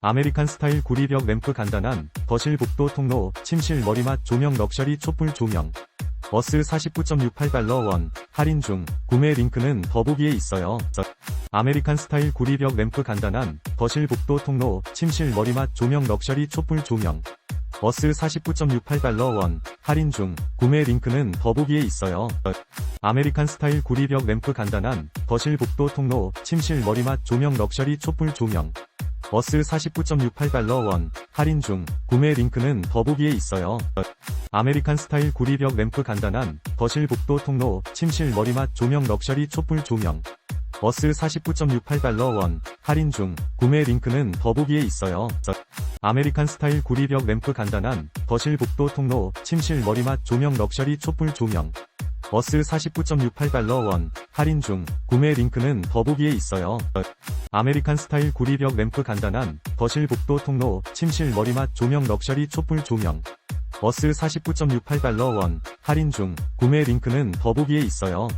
아메리칸 스타일 구리벽 램프 간단한 거실 복도 통로 침실 머리맡 조명 럭셔리 촛불 조명. 어스 49.68달러 원 할인 중. 구매 링크는 더보기에 있어요. 아메리칸 스타일 구리벽 램프 간단한 거실 복도 통로 침실 머리맡 조명 럭셔리 촛불 조명. 어스 49.68달러 원 할인 중. 구매 링크는 더보기에 있어요. 아메리칸 스타일 구리벽 램프 간단한 거실 복도 통로 침실 머리맡 조명 럭셔리 촛불 조명 어스 49.68달러 원 할인 중 구매 링크는 더보기에 있어요. 아메리칸 스타일 구리벽 램프 간단한 거실 복도 통로 침실 머리맡 조명 럭셔리 촛불 조명 어스 49.68달러 원 할인 중 구매 링크는 더보기에 있어요. 아메리칸 스타일 구리벽 램프 간단한 거실 복도 통로 침실 머리맡 조명 럭셔리 촛불 조명 어스 49.68달러 원 할인 중 구매 링크는 더보기에 있어요. 아메리칸 스타일 구리벽 램프 간단한 거실 복도 통로 침실 머리맡 조명 럭셔리 촛불 조명 어스 49.68달러 원 할인 중 구매 링크는 더보기에 있어요.